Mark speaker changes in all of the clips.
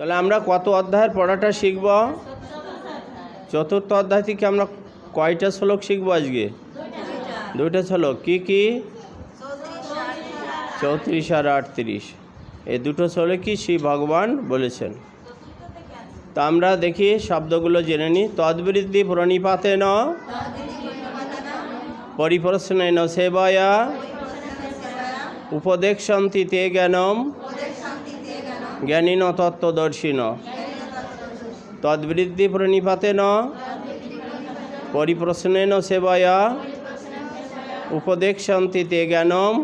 Speaker 1: তাহলে আমরা কত অধ্যায়ের পড়াটা শিখব? চতুর্থ অধ্যায় থেকে আমরা কয়টা শ্লোক শিখব আজকে? দুইটা শ্লোক। কি কি? চৌত্রিশ আর আটত্রিশ। এই দুটো শ্লোক কি শ্রী ভগবান বলেছেন। তা আমরা দেখি, শব্দগুলো জেনে নিই তদ্বৃদ্ধি প্রণিপাতে ন পরিপ্রশ্নেন সেবায়া। উপদেক্ষন্তি তে জ্ঞানম জ্ঞানীন তত্ত্বদর্শিন। তদ্বৃদ্ধি প্রণিপাতেন পরিপ্রশ্নেন সেবায়া উপদেক্ষন্তি তে জ্ঞানম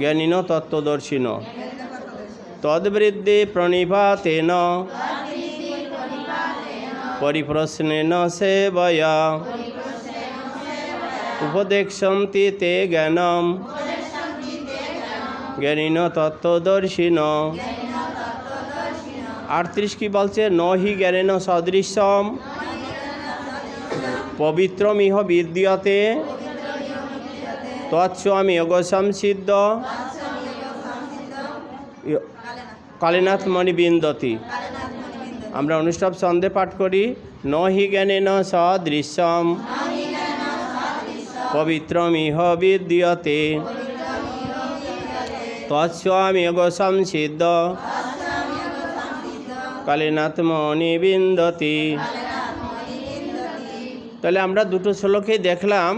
Speaker 1: জ্ঞানীন তত্ত্বদর্শিন। তদ্বৃদ্ধি প্রণিপাতেন পরিপ্রশ্নেন সেবয়া উপদেক্ষন্তি তে জ্ঞানম জ্ঞানীন তত্ত্বদর্শিন। আটত্রিশ কি বলছে? ন হি জ্ঞানেন সদৃশ্যম। পবিত্রমিহ বিদ্যতে। তৎস্বামী যোগসংসিদ্ধ কালীনাথ মণি বিন্দতি আমরা অনুষ্ঠান ছন্দে পাঠ করি। ন হি জ্ঞানেন সদৃশ্যম। পবিত্রমিহ বিদ্যতে। তৎস্বামী যোগসংসিদ্ধ কালীনাথ মণি বিন্দতি তাহলে আমরা দুটো শ্লোকেই দেখলাম।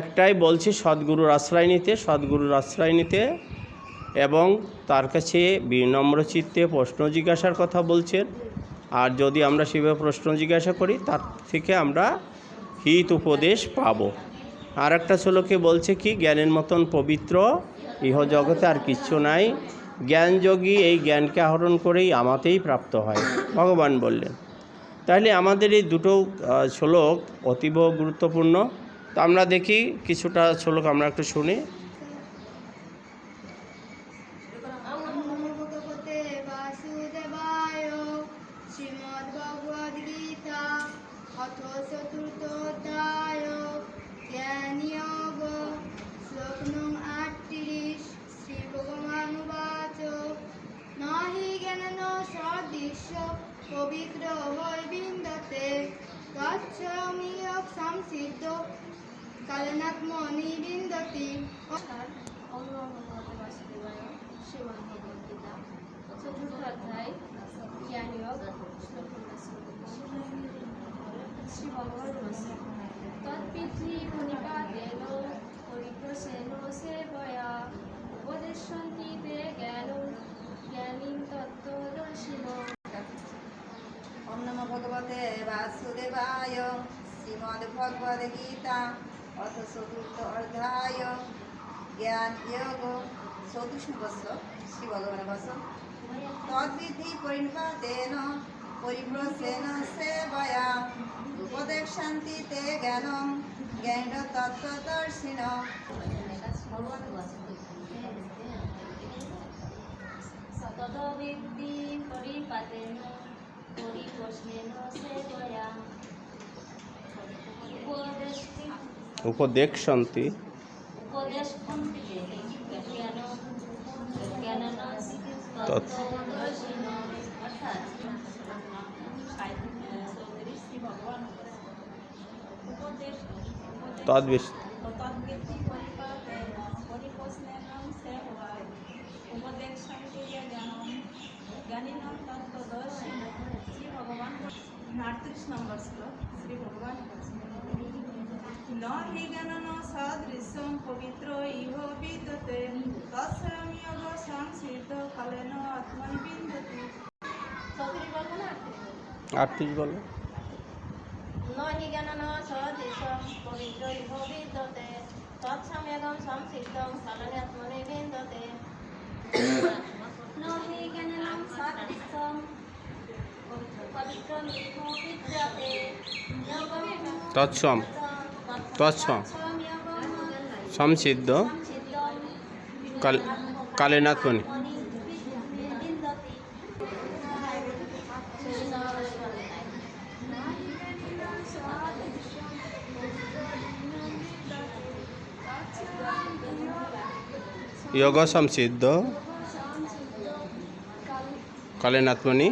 Speaker 1: একটাই বলছি সদ্গুরুর আশ্রয় নিতে সদ্গুরুর আশ্রয় নিতে এবং তার কাছে বিনম্র চিত্তে প্রশ্ন জিজ্ঞাসার কথা বলছেন। আর যদি আমরা সেভাবে প্রশ্ন জিজ্ঞাসা করি, তার থেকে আমরা হিত উপদেশ পাব। আর একটা শ্লোকে বলছে কি, জ্ঞানের মতন পবিত্র ইহ জগতে আর কিচ্ছু নাই। জ্ঞানযোগী এই জ্ঞানকে আহরণ করেই আমাতেই প্রাপ্ত হয়। ভগবান বললেন, তাহলে আমাদের এই দুটো শ্লোক অতীব গুরুত্বপূর্ণ। তো আমরা দেখি কিছুটা শ্লোক আমরা একটু শুনি।
Speaker 2: চতুর্থ পবিত্র হয় বিন্দতে তৎসমিয়ক সংসিদ্ধ কালনাথ মণি বিন্দতি।
Speaker 3: চতুর্থ অধ্যায় জ্ঞানযোগ শ্লোক শ্রী ভগবান বলছে তৎপিতৃ প্রণিপাতেন পরিপ্রসেন সেবয়া। উপদেশন্তি তে জ্ঞান
Speaker 4: নমো ভগবতে বাসুদেবায় শ্রীমদ্ ভগবদ গীতা অথ চতুর্থ অধ্যায় জ্ঞান যোগ নম্বর শ্রী ভগবান বসন তদ্বিধি পরিণপাতেন পরিপ্রসেন সেবয়া উপদেশান্তি তে জ্ঞানম জ্ঞান তত্ত্বদর্শিন
Speaker 3: পরিপাতেন পরিপ্রশ্নেন সেবয়া উপদেশ
Speaker 1: উপদেক্ষন্তি
Speaker 3: উপদেশ জ্ঞান জ্ঞান
Speaker 1: তৎ-
Speaker 3: তত্ত্বদর্শিন অর্থাৎ চৌত্রিশ শ্রী ভগবান উপদেশ
Speaker 1: তদ্বিশ
Speaker 3: তদ্বৃত্তি পরিপাতেন পরিপ্রশ্নেন সেবায়
Speaker 5: আটত্রিশ সংসিদ্ধ
Speaker 1: বলো।
Speaker 3: নহি জ্ঞানন সদৃশম পবিত্র ইহ বিদ্যতে। তৎসম্যগম সংসিদ্ধম কালনে আত্মনে বিন্দতে।
Speaker 1: তৎসম। তৎসম। সংসিদ্ধ কাল কালীনাথ মণি যোগ সংসিদ্ধ
Speaker 5: কালেনাথমণি